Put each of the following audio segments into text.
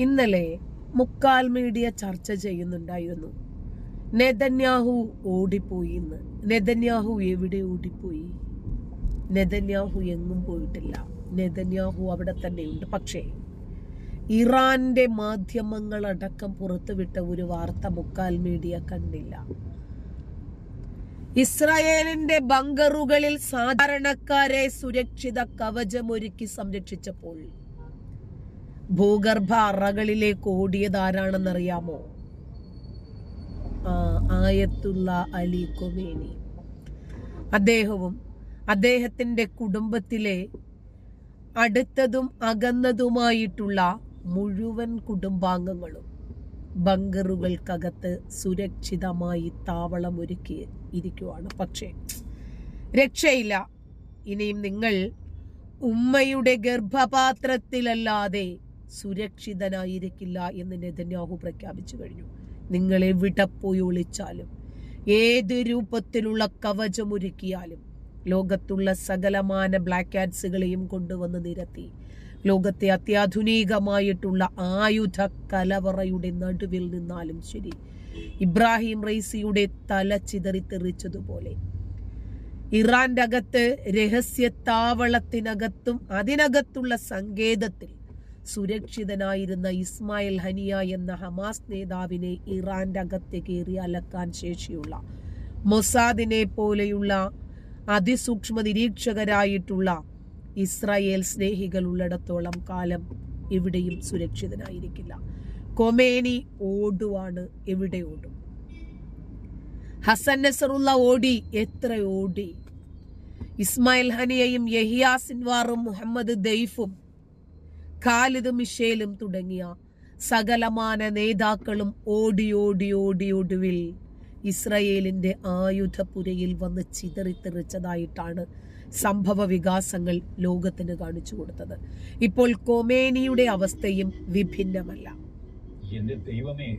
ഇന്നലെ മുക്കാൽ മീഡിയ ചർച്ച ചെയ്യുന്നുണ്ടായിരുന്നു. നെതന്യാഹു ഓടിപ്പോയി എന്ന് നെതന്യാഹു എവിടെ ഓടിപ്പോയി? നെതന്യാഹു എങ്ങും പോയിട്ടില്ല. നെതന്യാഹു അവിടെ തന്നെയുണ്ട്. പക്ഷേ ഇറാന്റെ മാധ്യമങ്ങളടക്കം പുറത്തുവിട്ട ഒരു വാർത്ത മുക്കാൽ മീഡിയ കണ്ടില്ല. ഇസ്രായേലിന്റെ ബങ്കറുകളിൽ സാധാരണക്കാരെ സുരക്ഷിത കവചമൊരുക്കി സംരക്ഷിച്ചപ്പോൾ ഭൂഗർഭ അറകളിലേക്ക് ഓടിയത് ആരാണെന്നറിയാമോ ആയത്തുള്ള അലി കൊമേനി അദ്ദേഹവും അദ്ദേഹത്തിന്റെ കുടുംബത്തിലെ അടുത്തതും അകന്നതുമായിട്ടുള്ള മുഴുവൻ കുടുംബാംഗങ്ങളും ബങ്കറുകൾക്കകത്ത് സുരക്ഷിതമായി താവളമൊരുക്കി ഇരിക്കുവാണ്. പക്ഷേ രക്ഷയില്ല. ഇനിയും നിങ്ങൾ ഉമ്മയുടെ ഗർഭപാത്രത്തിലല്ലാതെ സുരക്ഷിതനായിരിക്കില്ല എന്ന് നെതന്യാഹു പ്രഖ്യാപിച്ചു കഴിഞ്ഞു. നിങ്ങളെ എവിടെ പോയി ഒളിച്ചാലും ഏത് രൂപത്തിലുള്ള കവചമൊരുക്കിയാലും ലോകത്തുള്ള സകലമാന ബ്ലാക്ക് ആഡ്സുകളെയും കൊണ്ടുവന്ന് നിരത്തി ലോകത്തെ അത്യാധുനികമായിട്ടുള്ള ആയുധ കലവറയുടെ നടുവിൽ നിന്നാലും ശരി ഇബ്രാഹിം റൈസിയുടെ തല ചിതറിത്തെറിച്ചതുപോലെ ഇറാന്റെ അകത്ത് രഹസ്യ താവളത്തിനകത്തും അതിനകത്തുള്ള സങ്കേതത്തിൽ സുരക്ഷിതനായിരുന്ന ഇസ്മായിൽ ഹനിയ എന്ന ഹമാസ് നേതാവിനെ ഇറാന്റെ അകത്ത് കയറി അലക്കാൻ ശേഷിയുള്ള മൊസാദിനെ പോലെയുള്ള അതിസൂക്ഷ്മ നിരീക്ഷകരായിട്ടുള്ള ഇസ്രായേൽ സ്നേഹികൾ ഉള്ളിടത്തോളം കാലം എവിടെയും സുരക്ഷിതനായിരിക്കില്ല. കൊമേനി ഓടുവാണ് എവിടെ ഓടും? ഹസൻ നസറുള്ള ഓടി എത്ര ഓടി? ഇസ്മായിൽ ഹനിയയും യഹിയ സിൻവാറും മുഹമ്മദ് ദൈഫും ഖാലിദ് മിഷേലും തുടങ്ങിയ സകലമാന നേതാക്കളും ഓടി ഓടി ഓടി ഒടുവിൽ ഇസ്രയേലിന്റെ ആയുധപുരയിൽ വന്ന് ചിതറിത്തെറിച്ചതായിട്ടാണ് സംഭവ വികാസങ്ങൾ ലോകത്തിന് കാണിച്ചു കൊടുത്തത്. ഇപ്പോൾ കൊമേനിയുടെ അവസ്ഥയും വിഭിന്നമല്ല. എന്റെ ദൈവമേ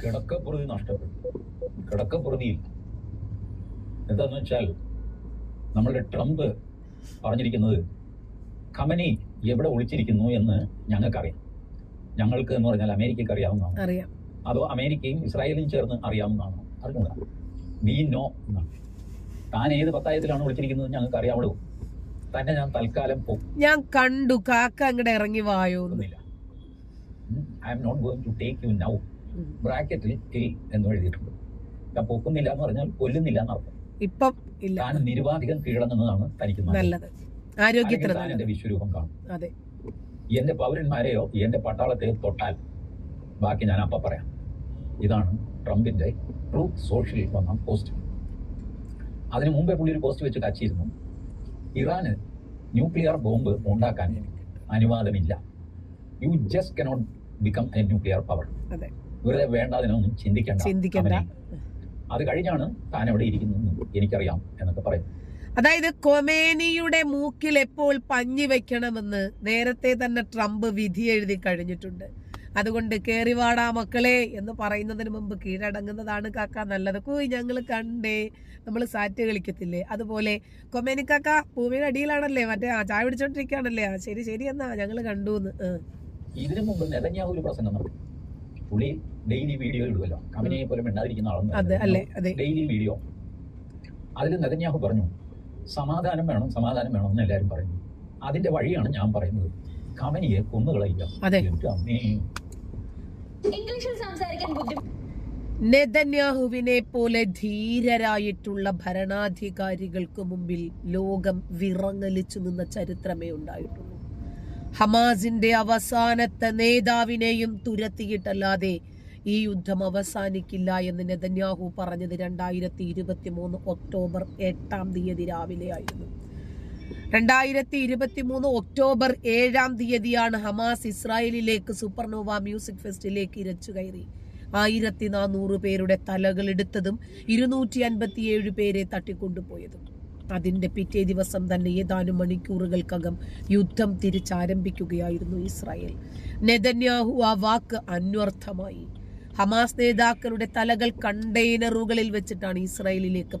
കിടക്കപ്പുറതി നഷ്ടപ്പെട്ടു. കിടക്കപ്രതിയിൽ എന്താന്ന് വെച്ചാൽ നമ്മളുടെ ട്രംപ് പറഞ്ഞിരിക്കുന്നത് ഖമനി എവിടെ ഒളിച്ചിരിക്കുന്നു എന്ന് ഞങ്ങൾക്കറിയാം. ഞങ്ങൾക്ക് എന്ന് പറഞ്ഞാൽ അമേരിക്കക്ക് അറിയാവുന്നതാണ്. അറിയാം. അതോ അമേരിക്കയും ഇസ്രായേലും ചേർന്ന് അറിയാവുന്നതാണോ? അറിഞ്ഞൂടാ വി നോ എന്നാണ്. താൻ ഏത് പത്തായത്തിലാണ് ഒളിച്ചിരിക്കുന്നത് ഞങ്ങൾക്ക് അറിയാവുള്ളൂ. തന്നെ ഞാൻ തൽക്കാലം പോകും ഞാൻ കണ്ടു. കാക്ക അങ്ങടെ ഇറങ്ങി വായോന്നില്ല I'm not going to take you now. ബ്രാക്കറ്റിൽ കിൽ എന്ന് എഴുതിയിട്ടുണ്ട്. ഞാൻ പൊക്കുന്നില്ല എന്ന് പറഞ്ഞാൽ കൊല്ലുന്നില്ല എന്നർത്ഥം. ഇപ്പം താൻ നിരുപാധികം കീഴടങ്ങുന്നതാണ് തനിക്ക് നല്ലത്. എന്റെ വിശ്വരൂപം കാണും. അതെ. എന്റെ പൗരന്മാരെയോ എന്റെ പട്ടാളത്തെയോ തൊട്ടാൽ ബാക്കി ഞാൻ അപ്പ പറയാം. ഇതാണ് ട്രംപിന്റെ ട്രൂ സോഷ്യൽ വന്ന പോസ്റ്റ്. അതിനു മുമ്പേ പുള്ളി ഒരു പോസ്റ്റ് വെച്ച് കച്ചിരുന്നു. ഇറാന് ന്യൂക്ലിയർ ബോംബ് ഉണ്ടാക്കാൻ അനുവാദമില്ല. You just cannot become a nuclear power വെറുതെ വേണ്ടാതിനൊന്നും ചിന്തിക്കേണ്ട. ചിന്തിക്കണ്ട. അത് കഴിഞ്ഞാണ് താൻ എവിടെ ഇരിക്കുന്നു എനിക്കറിയാം എന്നൊക്കെ പറയും. അതായത് കൊമേനിയുടെ മൂക്കിൽ എപ്പോൾ പഞ്ഞി വെക്കണമെന്ന് നേരത്തെ തന്നെ ട്രംപ് വിധി എഴുതി കഴിഞ്ഞിട്ടുണ്ട്. അതുകൊണ്ട് കേറിവാടാ മക്കളെ എന്ന് പറയുന്നതിന് മുമ്പ് കീഴടങ്ങുന്നതാണ് കാക്ക നല്ലത്. കൂയ് ഞങ്ങൾ കണ്ടേ. നമ്മൾ സാറ്റ് കളിക്കത്തില്ലേ? അതുപോലെ കൊമേനി കാക്ക ഭൂമിയുടെ അടിയിലാണല്ലേ? മറ്റേ ആ ചായ പിടിച്ചോണ്ടിരിക്കുകയാണല്ലേ? ആ ശരി ശരി എന്നാ ഞങ്ങൾ കണ്ടു എന്ന് ഇതിനു മുമ്പ് നെതന്യാഹു ഒരു പ്രസംഗം നടത്തി പുള്ളി ഡെയിലി വീഡിയോ ഇടുമല്ലോ കമ്പനിയെ പോലെ മിണ്ടാതിരിക്കുന്ന ആളൊന്നും ഡെയിലി വീഡിയോ. അതിൽ നെതന്യാഹു പറഞ്ഞു സമാധാനം വേണം സമാധാനം വേണം എന്ന് എല്ലാവരും പറയുന്നു. അതിന്റെ വഴിയാണ് ഞാൻ പറയുന്നത്. കമനിയെ കൊന്നുകളയില്ല അതെ. ഇംഗ്ലീഷിൽ സംസാരിക്കാൻ ബുദ്ധിമുട്ട് നെതന്യാഹുവിനെ പോലെ ധീരരായിട്ടുള്ള ഭരണാധികാരികൾക്ക് മുമ്പിൽ ലോകം വിറങ്ങലിച്ചു നിന്ന ചരിത്രമേ ഉണ്ടായിട്ടുള്ളൂ. ഹമാസിന്റെ അവസാനത്തെ നേതാവിനെയും തുരത്തിയിട്ടല്ലാതെ ഈ യുദ്ധം അവസാനിക്കില്ല എന്ന് നെതന്യാഹു പറഞ്ഞത് രണ്ടായിരത്തി ഇരുപത്തി മൂന്ന് ഒക്ടോബർ എട്ടാം തീയതി രാവിലെ ആയിരുന്നു. രണ്ടായിരത്തി ഇരുപത്തി മൂന്ന് ഒക്ടോബർ ഏഴാം തീയതിയാണ് ഹമാസ് ഇസ്രായേലിലേക്ക് സൂപ്പർനോവ മ്യൂസിക് ഫെസ്റ്റിലേക്ക് ഇരച്ചു കയറി. ആയിരത്തി നാനൂറ് പേരുടെ തലകൾ എടുത്തതും ഇരുന്നൂറ്റി അൻപത്തിയേഴ് പേരെ തട്ടിക്കൊണ്ടുപോയതും. അതിന്റെ പിറ്റേ ദിവസം തന്നെ ഏതാനും മണിക്കൂറുകൾക്കകം യുദ്ധം തിരിച്ചാരംഭിക്കുകയായിരുന്നു ഇസ്രായേൽ. നെതന്യാഹു ആ വാക്ക് അന്വർത്ഥമായി. ഹമാസ് നേതാക്കളുടെ തലകൾ കണ്ടെയ്നറുകളിൽ വെച്ചിട്ടാണ് ഇസ്രായേലിലേക്ക്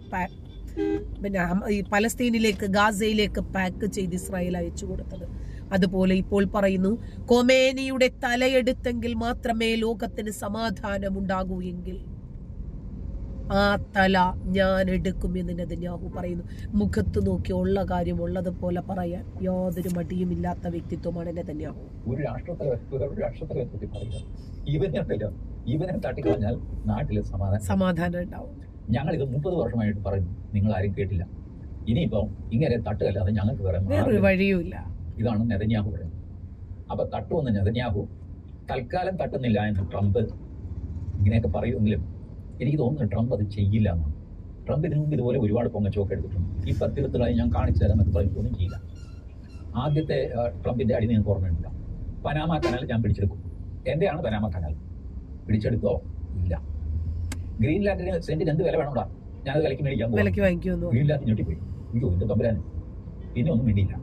പിന്നെ ഈ പലസ്തീനിലേക്ക് ഗാസയിലേക്ക് പാക്ക് ചെയ്ത് ഇസ്രായേൽ അയച്ചു കൊടുത്തത്. അതുപോലെ ഇപ്പോൾ പറയുന്നു കൊമേനിയുടെ തലയെടുത്തെങ്കിൽ മാത്രമേ ലോകത്തിന് സമാധാനം ഉണ്ടാകൂ എങ്കിൽ ആ തല ഞാൻ എടുക്കും എടുക്കുമെന്ന് നെതന്യാഹു പറയുന്നു. മുഖത്ത് നോക്കി ഉള്ള കാര്യം ഉള്ളതുപോലെ പറയാൻ യാതൊരു മടിയും ഇല്ലാത്ത വ്യക്തിത്വമാണ് നെതന്യാഹു. ഒരു രാഷ്ട്രത്തെ ഒരു രാഷ്ട്രത്തെ ഇവനെ തട്ടിക്കളഞ്ഞാൽ നാട്ടിലെ സമാധാനം സമാധാനം ഉണ്ടാവും. ഞങ്ങൾ ഇത് മുപ്പത് വർഷമായിട്ട് പറയുന്നു നിങ്ങൾ ആരും കേട്ടില്ല. ഇനിയിപ്പോ ഇങ്ങനെ തട്ടുകല്ലാതെ ഞങ്ങൾക്ക് വേറെ വഴിയൂല്ല. വഴിയുമില്ല. ഇതാണ് നെതന്യാഹു പറയുന്നത്. അപ്പൊ തട്ടുവന്ന് നെതന്യാഹു തൽക്കാലം തട്ടുന്നില്ല എന്ന് ട്രംപ് ഇങ്ങനെയൊക്കെ പറയുമെങ്കിലും എനിക്ക് തോന്നുന്നു ട്രംപ് അത് ചെയ്യില്ല എന്നാണ്. ട്രംപ് ഇതിനു മുമ്പ് ഇതുപോലെ ഒരുപാട് പൊങ്ങച്ചോക്കെ എടുത്തിട്ടുണ്ട്. ഈ പത്തിരുത്തുകളായി ഞാൻ കാണിച്ചു തരാം എന്നൊക്കെ പറയുമ്പോൾ ഒന്നും ചെയ്യില്ല. ആദ്യത്തെ ട്രംപിന്റെ അടി നിങ്ങൾക്ക് ഓർമ്മയുണ്ടാവും പനാമ കനാൽ ഞാൻ പിടിച്ചെടുക്കും. എന്റെയാണ് പനാമ കനാൽ പിടിച്ചെടുത്തോ ഇല്ല. ഗ്രീൻലാൻഡിന് സെന്റിന് എന്ത് വില വേണോടാ ഞാനത് വിലക്ക് മേടിക്കാൻ പോകും വിലക്ക് വാങ്ങിക്കുമെന്നു ഗ്രീൻലാൻഡ് ഞെട്ടിപ്പോയി. അയ്യോ എന്റെ തമ്പുരാന്. പിന്നെ ഒന്നും വേണ്ടിയില്ല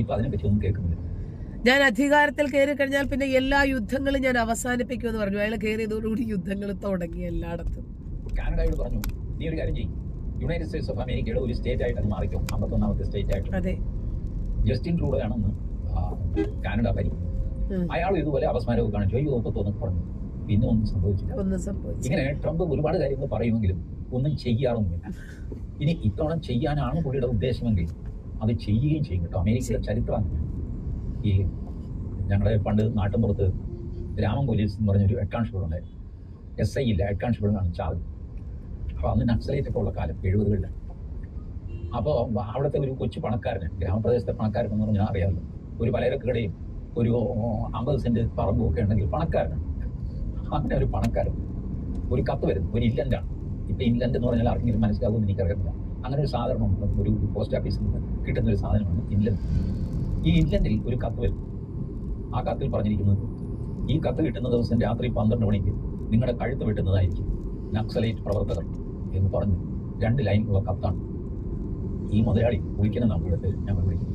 ഇപ്പൊ അതിനെപ്പറ്റി ഒന്നും കേൾക്കുന്നില്ല. ഞാൻ അധികാരത്തിൽ കയറി കഴിഞ്ഞാൽ പിന്നെ എല്ലാ യുദ്ധങ്ങളും ഞാൻ അവസാനിപ്പിക്കുമെന്ന് പറഞ്ഞു. അയാൾ കയറിയതോടുകൂടി യുദ്ധങ്ങൾ തുടങ്ങി എല്ലായിടത്തും. കാനഡയോട് പറഞ്ഞു നീ ഒരു കാര്യം ചെയ്യും. യുണൈറ്റഡ് സ്റ്റേറ്റ്സ് ഓഫ് അമേരിക്കയുടെ ഒരു സ്റ്റേറ്റ് ആയിട്ട് അത് മാറിക്കും. അമ്പത്തൊന്നാമത്തെ സ്റ്റേറ്റ് ആയിട്ട്. അതെ. ജസ്റ്റിൻ ട്രൂഡോ ആണെന്ന് കാനഡ ഉം. അയാൾ ഇതുപോലെ അവസാനവും കാണിച്ചു. അയ്യോ മുപ്പത്തൊന്നൊക്കെ പറഞ്ഞു പിന്നെ ഒന്നും സംഭവിച്ചില്ല. ഒന്നും സംഭവിച്ചില്ല. ഇങ്ങനെ ട്രംപ് ഒരുപാട് കാര്യങ്ങൾ പറയുമെങ്കിലും ഒന്നും ചെയ്യാറൊന്നുമില്ല. ഇനി ഇത്തവണ ചെയ്യാനാണ് പുള്ളിയുടെ ഉദ്ദേശമെങ്കിൽ അത് ചെയ്യുകയും ചെയ്യും കേട്ടോ. അമേരിക്കയുടെ ചരിത്രം. ഈ ഞങ്ങളുടെ പണ്ട് നാട്ടിൻപുറത്ത് രാമൻ പോലീസ് എന്ന് പറഞ്ഞൊരു ഹെഡ് കോൺസ്റ്റബിൾ ഉണ്ടായിരുന്നു എസ് ഐ ഇല്ല ഹെഡ് എന്നാണ് ചാർജ് അപ്പോൾ അന്ന് നക്സലേറ്റ് ഒക്കെ ഉള്ള കാലം എഴുപതുകളിൽ അപ്പോൾ അവിടുത്തെ ഒരു കൊച്ചു പണക്കാരന് ഗ്രാമപ്രദേശത്തെ പണക്കാരൻ എന്ന് പറഞ്ഞാൽ അറിയാമല്ലോ. ഒരു പലചരക്ക് ഒരു അമ്പത് സെന്റ് പറമ്പും ഒക്കെ ഉണ്ടെങ്കിൽ പണക്കാരനാണ്. അങ്ങനെ ഒരു പണക്കാരൻ. ഒരു കത്ത് വരുന്നു ഒരു ഇല്ലന്റാണ് ഇപ്പൊ ഇല്ലന്റ് എന്ന് പറഞ്ഞാൽ ആർക്കെങ്കിലും മനസ്സിലാവുമെന്ന് എനിക്കറിയില്ല അങ്ങനെ ഒരു സാധനം ഒരു പോസ്റ്റ് ഓഫീസിൽ നിന്ന് കിട്ടുന്ന ഒരു സാധനമാണ് ഇൻലൻഡ് ഈ ഇല്ലന്റിൽ ഒരു കത്ത് വരും. ആ കത്തിൽ പറഞ്ഞിരിക്കുന്നത് ഈ കത്ത് കിട്ടുന്ന ദിവസം രാത്രി പന്ത്രണ്ട് മണിക്ക് നിങ്ങളുടെ കഴുത്ത് വെട്ടുന്നതായിരിക്കും. നക്സലൈറ്റ് പ്രവർത്തകർ എന്ന് പറഞ്ഞു. രണ്ട് ലൈൻ ഉള്ള കത്താണ്. ഈ മുതലാളി കുളിക്കണം നമ്മൾ എടുത്ത് ഞങ്ങൾ വിളിക്കും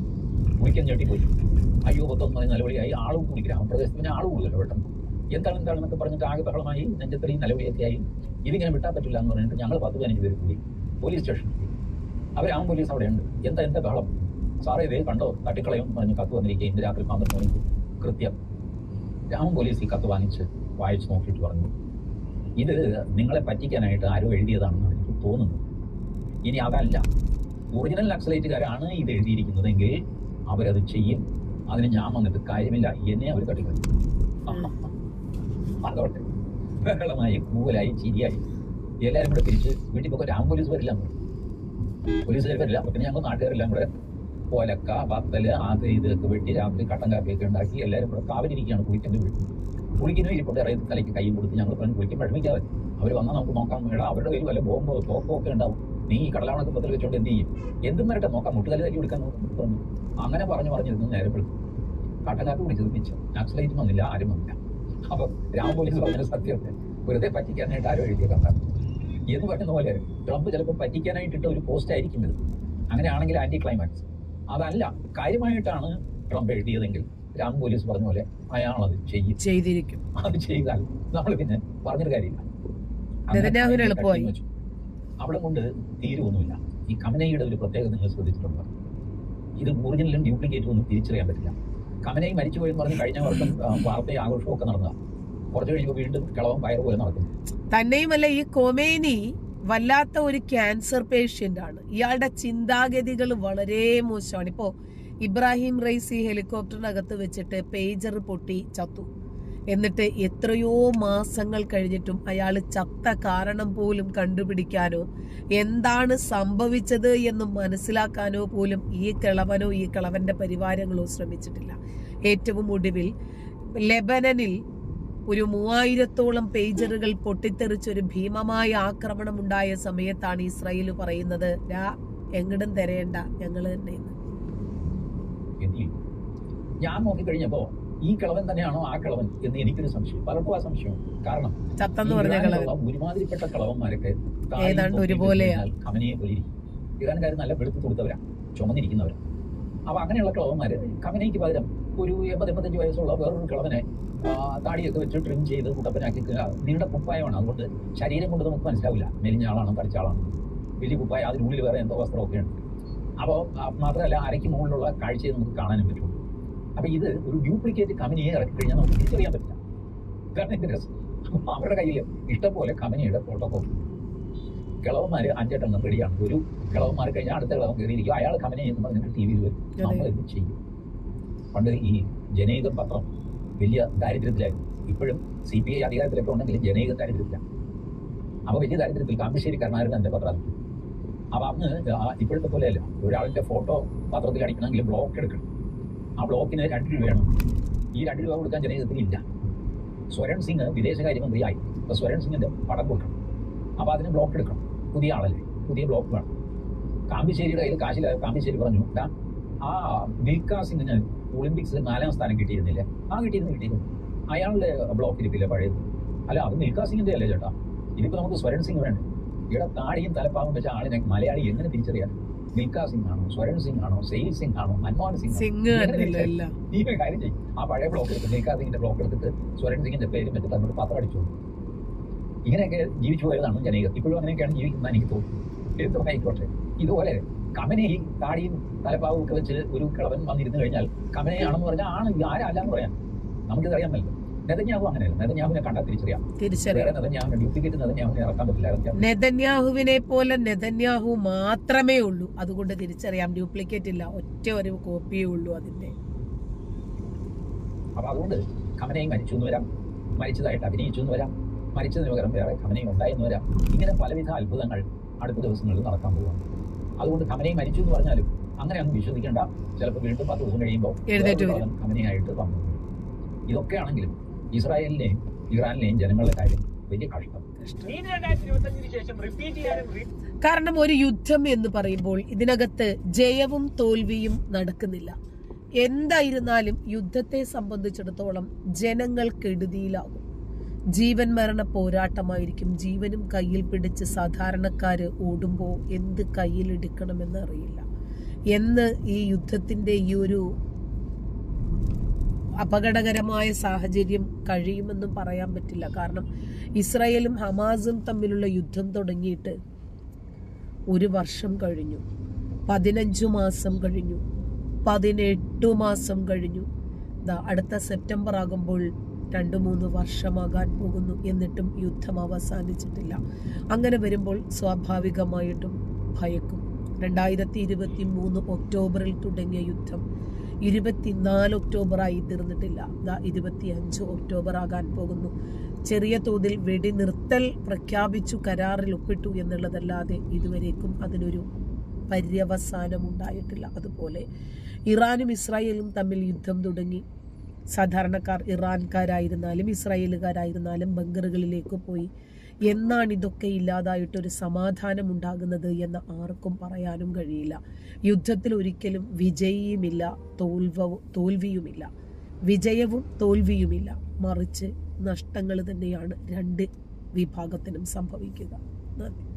കുളിക്കാൻ ഞെട്ടിപ്പോയി. അയ്യോ പത്തൊന്ന് പറഞ്ഞ നിലവിളിയായി ആളും കൂടി ഗ്രാമപ്രദേശത്ത് പിന്നെ ആൾ കൂടുതലോ പെട്ടെന്ന് എന്താണ് എന്താണ് എന്താണെന്നൊക്കെ പറഞ്ഞിട്ട് ആകെ ബഹളമായി നെഞ്ചത്തറിയും നിലവിളിയൊക്കെ ആയി ഇതിങ്ങനെ വിട്ടാൻ പറ്റില്ല എന്ന് പറഞ്ഞിട്ട് ഞങ്ങൾ പത്ത് പതിനഞ്ച് പേര് കൂടി പോലീസ് സ്റ്റേഷനിൽ പോയി ആം പോലീസ് അവിടെ ഉണ്ട് എന്താ എന്താ ബഹളം? സാറേ ഇതേ കണ്ടോ? തട്ടിക്കളയും പറഞ്ഞ് കത്ത് വന്നിരിക്കുക ഇന്ന് രാത്രി പന്ത്രണ്ട് മണിക്ക്. കൃത്യം. രാമൻ പോലീസ് ഈ കത്ത് വാങ്ങിച്ച് വായിച്ച് നോക്കിയിട്ട് പറഞ്ഞു. ഇത് നിങ്ങളെ പറ്റിക്കാനായിട്ട് ആരോ എഴുതിയതാണെന്നാണ് എനിക്ക് തോന്നുന്നു ഇനി അതല്ല. ഒറിജിനൽ നക്സലൈറ്റുകാരാണ് ഇത് എഴുതിയിരിക്കുന്നതെങ്കിൽ അവരത് ചെയ്യും. അതിന് ഞാൻ വന്നിട്ട് കാര്യമില്ല. എന്നെ അവർ തട്ടിക്കളയും. അതോട്ടെ ബഹളമായി കൂവലായി ചിരിയായി. എല്ലാവരും കൂടെ തിരിച്ച് വീട്ടിൽ പോയി രാം പോലീസ് വരില്ല പോലീസുകാർ വരില്ല. പിന്നെ ഞങ്ങൾ നാട്ടുകാരെല്ലാം കൂടെ പോലക്ക പത്തൽ അത് ഇതൊക്കെ വെട്ടി രാത്രി കട്ടൻ കാപ്പിയൊക്കെ ഉണ്ടാക്കി എല്ലാവരും കൂടെ കാവലിരിക്കുകയാണ്. കുളിക്കുന്ന വീട്ടിൽ കുളിക്കുന്ന ഇരിപ്പുണ്ട് ഇറങ്ങി തലയ്ക്ക് കൈയും കൊടുത്ത് ഞങ്ങൾ പറഞ്ഞു കുളിക്കും വിഷമിക്കാതെ അവർ വന്നാൽ നമുക്ക് നോക്കാം വേണം അവരുടെ കയ്യിൽ വല്ല ബോംബോ തോക്കോ ഒക്കെ ഉണ്ടാവും. നീ ഈ കടലാവണക്കത്തിൽ വെച്ചോണ്ട് എന്ത് ചെയ്യും? എന്തും വരട്ടെ നോക്കാം. മുട്ടുകാലി തല്ലി കൊടുക്കാൻ നോക്കും അങ്ങനെ പറഞ്ഞു പറഞ്ഞിരുന്നു നേരെ കട്ടൻ കാപ്പി കുടിച്ചത് മിച്ചം. നക്സലൈറ്റും വന്നില്ല ആരും വന്നില്ല. അപ്പൊ രാം പോലീസ് പറഞ്ഞ സത്യമുണ്ട് വെറുതെ പറ്റിക്കാനായിട്ട് ആരോ എഴുതിയ കഥ. എന്ന് പറയുന്ന പോലെ ട്രംപ് ചിലപ്പോൾ പറ്റിക്കാനായിട്ട് ഇട്ട ഒരു പോസ്റ്റ് ആയിരിക്കും ഇത്. അങ്ങനെയാണെങ്കിൽ ആന്റി ക്ലൈമാക്സ് അതല്ല കാര്യമായിട്ടാണ് ട്രംപ് എഴുതിയതെങ്കിൽ രാം പോലീസ് പറഞ്ഞ പോലെ അയാളത് ചെയ്യും. ചെയ്തിരിക്കും. അത് ചെയ്താൽ നമ്മൾ പിന്നെ പറഞ്ഞൊരു കാര്യമില്ല. അവിടെ കൊണ്ട് തീരുവൊന്നുമില്ല. ഈ കമനയുടെ ഒരു പ്രത്യേകത നിങ്ങൾ ശ്രദ്ധിച്ചിട്ടുണ്ട്? ഇത് ഒറിജിനലും ഡ്യൂപ്ലിക്കേറ്റും ഒന്നും തിരിച്ചറിയാൻ പറ്റില്ല. കമനൈ മരിച്ചു പോയെന്ന് പറഞ്ഞ് കഴിഞ്ഞ വർഷം വാർത്തയും ആഘോഷവും ഒക്കെ നടന്നതാണ് കുറച്ച് കഴിയുമ്പോൾ വീണ്ടും കളവും വയറ് പോലെ നടക്കും. തന്നെയുമല്ല ഈ കൊമേനി വല്ലാത്ത ഒരു ക്യാൻസർ പേഷ്യന്റ് ആണ്. ഇയാളുടെ ചിന്താഗതികൾ വളരെ മോശമാണ്. ഇപ്പോ ഇബ്രാഹിം റൈസി ഹെലികോപ്റ്ററിനകത്ത് വെച്ചിട്ട് പേജർ പൊട്ടി ചത്തു. എന്നിട്ട് എത്രയോ മാസങ്ങൾ കഴിഞ്ഞിട്ടും അയാൾ ചത്ത കാരണം പോലും കണ്ടുപിടിക്കാനോ എന്താണ് സംഭവിച്ചത് എന്ന് മനസ്സിലാക്കാനോ പോലും ഈ കിളവനോ ഈ കിളവന്റെ പരിവാരങ്ങളോ ശ്രമിച്ചിട്ടില്ല ഏറ്റവും ഒടുവിൽ ലെബനനിൽ ഒരു മൂവായിരത്തോളം പേജറുകൾ പൊട്ടിത്തെറിച്ചൊരു ഭീമമായ ആക്രമണം ഉണ്ടായ സമയത്താണ് ഇസ്രായേൽ പറയുന്നത് രാ എങ്ങടും തരേണ്ട ഞങ്ങൾ തന്നെ എന്ന്." എന്ത് ചെയ്യും ഞാൻ നോക്കിക്കഴിഞ്ഞപ്പോ ഈ കിളവൻ തന്നെയാണോ ആ കിളവൻ എന്ന് എനിക്കൊരു സംശയം. പലർക്കും ആ സംശയം കാരണം ഒരുമാതിരിപ്പെട്ട കളവന്മാരൊക്കെ കമനയെ ഇരിക്കും ഇറാൻകാർ നല്ല വെളുത്ത് കൊടുത്തവരാ. ചുമന്നിരിക്കുന്നവരാ. അപ്പൊ അങ്ങനെയുള്ള കിളവന്മാര് കമനയ്ക്ക് പകരം ഒരു എൺപത് എൺപത്തഞ്ച് വയസ്സുള്ള വേറൊരു കിളവനെ താടിയൊക്കെ വെച്ച് ട്രിം ചെയ്ത് കുട്ടപ്പനാക്കി നീണ്ട കുപ്പായമാണ്. അതുകൊണ്ട് ശരീരം കൊണ്ട് നമുക്ക് മനസ്സിലാവില്ല. മെലിഞ്ഞ ആളാണ് തടിച്ച ആളാണ്. വലിയ കുപ്പായ അതിനുള്ളിൽ വേറെ എന്തോ വസ്ത്രമൊക്കെ ഉണ്ട്. അപ്പോൾ മാത്രമല്ല അരയ്ക്ക് മുകളിലുള്ള കാഴ്ചയെ നമുക്ക് കാണാനും പറ്റും. അപ്പൊ ഇത് ഒരു ഡ്യൂപ്ലിക്കേറ്റ് കമ്പനിയെ ഇറക്കി കഴിഞ്ഞാൽ നമുക്ക് തിരിച്ചറിയാൻ പറ്റില്ല. കാരണം എന്റെ രസം അവരുടെ കയ്യിൽ ഇഷ്ടംപോലെ കമ്പനിയുടെ പ്രോട്ടോകോൾ കിളവന്മാര് അഞ്ചെട്ടെണ്ണം റെഡിയാണ്. ഒരു കിളവന്മാർ കഴിഞ്ഞാൽ അടുത്ത കിളവൻ കയറിയിരിക്കും. അയാൾ കമ്പനി ചെയ്യുമ്പോൾ നിങ്ങൾക്ക് ടി വിയിൽ വരും. നമ്മൾ ഇത് ചെയ്യും. പണ്ട് ഈ ജനൈകം പത്രം വലിയ ദാരിദ്ര്യത്തിലായിരുന്നു. ഇപ്പോഴും സി പി ഐ അധികാരത്തിലൊക്കെ ഉണ്ടെങ്കിലും ജനൈകം ദാരിദ്ര്യത്തിലാണ് അപ്പൊ വലിയ ദാരിദ്ര്യത്തിൽ കാമ്പശ്ശേരി കരുണാകരൻ എന്റെ പത്രം. അപ്പൊ അന്ന് ഇപ്പോഴത്തെ പോലെയല്ല. ഒരാളിന്റെ ഫോട്ടോ പത്രത്തിൽ അടിക്കണമെങ്കിൽ ബ്ലോക്ക് എടുക്കണം. ആ ബ്ലോക്കിന് രണ്ട് വേണം. ഈ രണ്ട് രൂപ കൊടുക്കാൻ ചെറിയ ഇല്ല. സ്വരൺ സിംഗ് വിദേശകാര്യമന്ത്രിയായി അപ്പൊ സ്വരൺ സിംഗിന്റെ പടം കൊടുക്കണം. അപ്പൊ അതിന് ബ്ലോക്ക് എടുക്കണം. പുതിയ ആളല്ലേ? പുതിയ ബ്ലോക്ക് വേണം. കാമ്പിശ്ശേരിയുടെ കയ്യിൽ കാശില കാമ്പിശ്ശേരി പറഞ്ഞു "ദാ, ആ മിൽഖാ സിംഗിന് ഒളിമ്പിക്സിൽ നാലാം സ്ഥാനം കിട്ടിയിരുന്നില്ലേ? ആ കിട്ടിയിരുന്നു കിട്ടിയിരുന്നു. അയാളുടെ ബ്ലോക്ക് ഇരിപ്പില്ല പഴയത്? അല്ല അത് മിൽഖാ സിംഗിന്റെ അല്ലേ ചേട്ടാ. ഇതിപ്പോ നമുക്ക് സ്വരൺ സിംഗ് വേണം. ഇവിടെ താടിയും തലപ്പാവും വെച്ച ആളിനെ മലയാളി എങ്ങനെ തിരിച്ചറിയാൻ? മിൽഖാ സിംഗ് ആണോ സ്വരൺ സിംഗ് ആണോ സെയിൽ സിംഗ് ആണോ മൻമോഹൻ സിംഗ്? സിംഗ് നീ ഒരു കാര്യം ചെയ്യും. ആ പഴയ ബ്ലോക്ക് എടുത്ത് മിൽഖാ സിംഗിന്റെ ബ്ലോക്ക് എടുത്തിട്ട് സ്വരൺ സിംഗിന്റെ പേരും വെച്ചിട്ട് അങ്ങോട്ട് പത്രം അടിച്ചു ഇങ്ങനെയൊക്കെ ജീവിച്ചു പോയതാണ് ജനീകർ ഇപ്പോഴും അങ്ങനെയൊക്കെയാണ് ജീവിക്കുന്നത് എനിക്ക് തോന്നുന്നു. ആയിക്കോട്ടെ ഇതുപോലെ കമനെ ഈ താടിയും തലപ്പാവും ഒക്കെ വെച്ച് ഒരു കിളവൻ വന്നിരുന്നു കഴിഞ്ഞാൽ കമനയാണെന്ന് പറഞ്ഞാൽ ആണ് ആരല്ല എന്ന് പറയാം. നമുക്കിത് അറിയാമല്ലോ നെതന്യാഹു അങ്ങനെയല്ല. നെതന്യാഹുവിനെ കണ്ടാൽ തിരിച്ചറിയാം. തിരിച്ചറിയാം. നെതന്യാഹുവിനെ ഡ്യൂപ്ലിക്കേറ്റ് നെതന്യാഹുവിനെ ഇറക്കാൻ പറ്റില്ല. നെതന്യാഹുവിനെ പോലെ നെതന്യാഹു മാത്രമേ ഉള്ളൂ. അതുകൊണ്ട് തിരിച്ചറിയാം. ഡ്യൂപ്ലിക്കേറ്റ് ഇല്ല. ഒറ്റ ഒരു കോപ്പിയേ ഉള്ളൂ അതിന്റെ അപ്പൊ അതുകൊണ്ട് കമനയും മരിച്ചു എന്ന് വരാം. മരിച്ചതായിട്ട് അഭിനയിച്ചു എന്ന് വരാം. മരിച്ചതിന് പകരം വേറെ കമനയും ഉണ്ടായെന്ന് വരാം. ഇങ്ങനെ പലവിധ അത്ഭുതങ്ങൾ അടുത്ത ദിവസങ്ങളിൽ നടക്കാൻ പോകുന്നു അതുകൊണ്ട് കമനയും മരിച്ചു എന്ന് പറഞ്ഞാലും അങ്ങനെ അങ്ങ് വിശ്വസിക്കേണ്ട. ചിലപ്പോൾ വീണ്ടും പത്ത് ദിവസം കഴിയുമ്പോൾ എഴുന്നേറ്റ് വന്നു. വരും. കാലം ഇസ്രായേലിനെയും ഇറാനിലെയും ജനങ്ങളുടെ കാര്യം വലിയ കഷ്ടം. കാരണം ഒരു യുദ്ധം എന്ന് പറയുമ്പോൾ ഇതിനകത്ത് ജയവും തോൽവിയും നടക്കുന്നില്ല. എന്തായിരുന്നാലും യുദ്ധത്തെ സംബന്ധിച്ചിടത്തോളം ജനങ്ങൾ കെടുതിയിലാകും ജീവൻ മരണ പോരാട്ടമായിരിക്കും. ജീവനും കയ്യിൽ പിടിച്ച് സാധാരണക്കാര് ഓടുമ്പോൾ എന്ത് കയ്യിലെടുക്കണമെന്ന് അറിയില്ല. എന്ന് ഈ യുദ്ധത്തിന്റെ ഈ ഒരു അപകടകരമായ സാഹചര്യം കഴിയുമെന്നും പറയാൻ പറ്റില്ല. കാരണം ഇസ്രായേലും ഹമാസും തമ്മിലുള്ള യുദ്ധം തുടങ്ങിയിട്ട് ഒരു വർഷം കഴിഞ്ഞു. പതിനഞ്ചു മാസം കഴിഞ്ഞു. പതിനെട്ടു മാസം കഴിഞ്ഞു. അടുത്ത സെപ്റ്റംബർ ആകുമ്പോൾ രണ്ട് മൂന്ന് വർഷമാകാൻ പോകുന്നു എന്നിട്ടും യുദ്ധം അവസാനിച്ചിട്ടില്ല. അങ്ങനെ വരുമ്പോൾ സ്വാഭാവികമായിട്ടും ഭയക്കും. രണ്ടായിരത്തി ഇരുപത്തി മൂന്ന് ഒക്ടോബറിൽ തുടങ്ങിയ യുദ്ധം ഇരുപത്തിനാല് ഒക്ടോബറായി തീർന്നിട്ടില്ല. ദാ ഇരുപത്തി അഞ്ച് ഒക്ടോബർ ആകാൻ പോകുന്നു. ചെറിയ തോതിൽ വെടിനിർത്തൽ പ്രഖ്യാപിച്ചു കരാറിൽ ഒപ്പിട്ടു എന്നുള്ളതല്ലാതെ ഇതുവരേക്കും അതിനൊരു പര്യവസാനം ഉണ്ടായിട്ടില്ല അതുപോലെ ഇറാനും ഇസ്രായേലും തമ്മിൽ യുദ്ധം തുടങ്ങി. സാധാരണക്കാർ ഇറാൻകാരായിരുന്നാലും ഇസ്രായേലുകാരായിരുന്നാലും ബങ്കറുകളിലേക്ക് പോയി. എന്നാണ് ഇതൊക്കെ ഇല്ലാതായിട്ടൊരു സമാധാനം ഉണ്ടാകുന്നത് എന്ന് ആർക്കും പറയാനും കഴിയില്ല. യുദ്ധത്തിൽ ഒരിക്കലും വിജയിയുമില്ല തോൽവ തോൽവിയുമില്ല. വിജയവും തോൽവിയുമില്ല. മറിച്ച് നഷ്ടങ്ങൾ തന്നെയാണ് രണ്ട് വിഭാഗത്തിനും സംഭവിക്കുക. നന്ദി.